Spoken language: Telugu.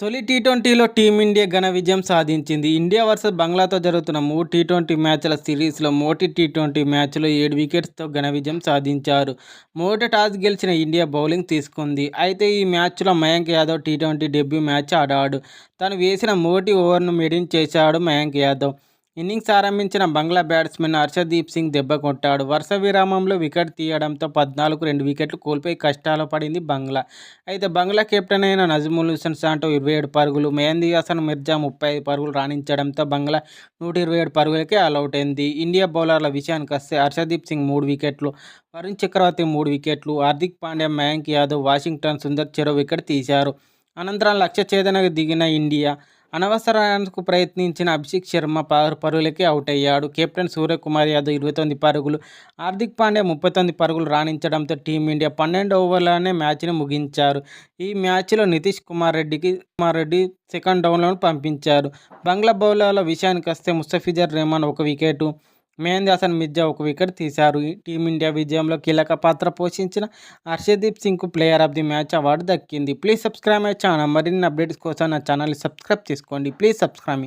తొలి టీ ట్వంటీలో టీమిండియా ఘన విజయం సాధించింది. ఇండియా వర్సెస్ బంగ్లాతో జరుగుతున్న మూడు టీ ట్వంటీ మ్యాచ్ల సిరీస్లో మోటీ టీ ట్వంటీ మ్యాచ్లో ఏడు వికెట్స్తో ఘన విజయం సాధించారు. మొదట టాస్ గెలిచిన ఇండియా బౌలింగ్ తీసుకుంది. అయితే ఈ మ్యాచ్లో Mayank Yadav T twenty debut match ఆడాడు. తను వేసిన మొదటి ఓవర్ను మెడిన్ చేశాడు మయాంక్ యాదవ్. ఇన్నింగ్స్ ఆరంభించిన బంగ్లా బ్యాట్స్మెన్ హర్షదీప్ సింగ్ దెబ్బ కొట్టాడు. వరుస విరామంలో వికెట్ తీయడంతో పద్నాలుగు రెండు వికెట్లు కోల్పోయి కష్టాలు పడింది బంగ్లా. అయితే బంగ్లా కెప్టెన్ అయిన నజముల్ హుసేన్ సాంటో ఇరవై ఏడు పరుగులు మెహందీ హసన్ మిర్జా ముప్పై ఐదు పరుగులు రాణించడంతో బంగ్లా నూట ఇరవై ఏడు పరుగులకే ఆల్అవుట్ అయింది. ఇండియా బౌలర్ల విషయానికి వస్తే హర్షదీప్ సింగ్ మూడు వికెట్లు వరుణ్ చక్రవర్తి మూడు వికెట్లు హార్దిక్ పాండ్యా మయాంక్ యాదవ్ వాషింగ్టన్ సుందర్ చెరో వికెట్ తీశారు. అనంతరం లక్ష్య ఛేదనకు దిగిన ఇండియా అనవసరానికి ప్రయత్నించిన అభిషేక్ శర్మ పరుగులకి అవుట్ అయ్యాడు. కెప్టెన్ సూర్యకుమార్ యాదవ్ ఇరవై తొమ్మిది పరుగులు హార్దిక్ పాండ్యా ముప్పై తొమ్మిది పరుగులు రాణించడంతో టీమిండియా పన్నెండు ఓవర్లనే మ్యాచ్ని ముగించారు. ఈ మ్యాచ్లో నితీష్ కుమార్ రెడ్డికి కుమార్ రెడ్డి సెకండ్ డౌన్లో పంపించారు. బంగ్లా బౌలర్ల విషయానికి వస్తే ముస్తఫిజర్ రెహమాన్ ఒక వికెటు మెహందీ హసన్ మిర్జా ఒక వికెట్ తీశారు. టీమిండియా విజయంలో కీలక పాత్ర పోషించిన Harshdeep సింగ్కు player of the match award దక్కింది. Please subscribe my channel. మరిన్ని అప్డేట్స్ కోసం నా ఛానల్ని సబ్స్క్రైబ్ చేసుకోండి. Please subscribe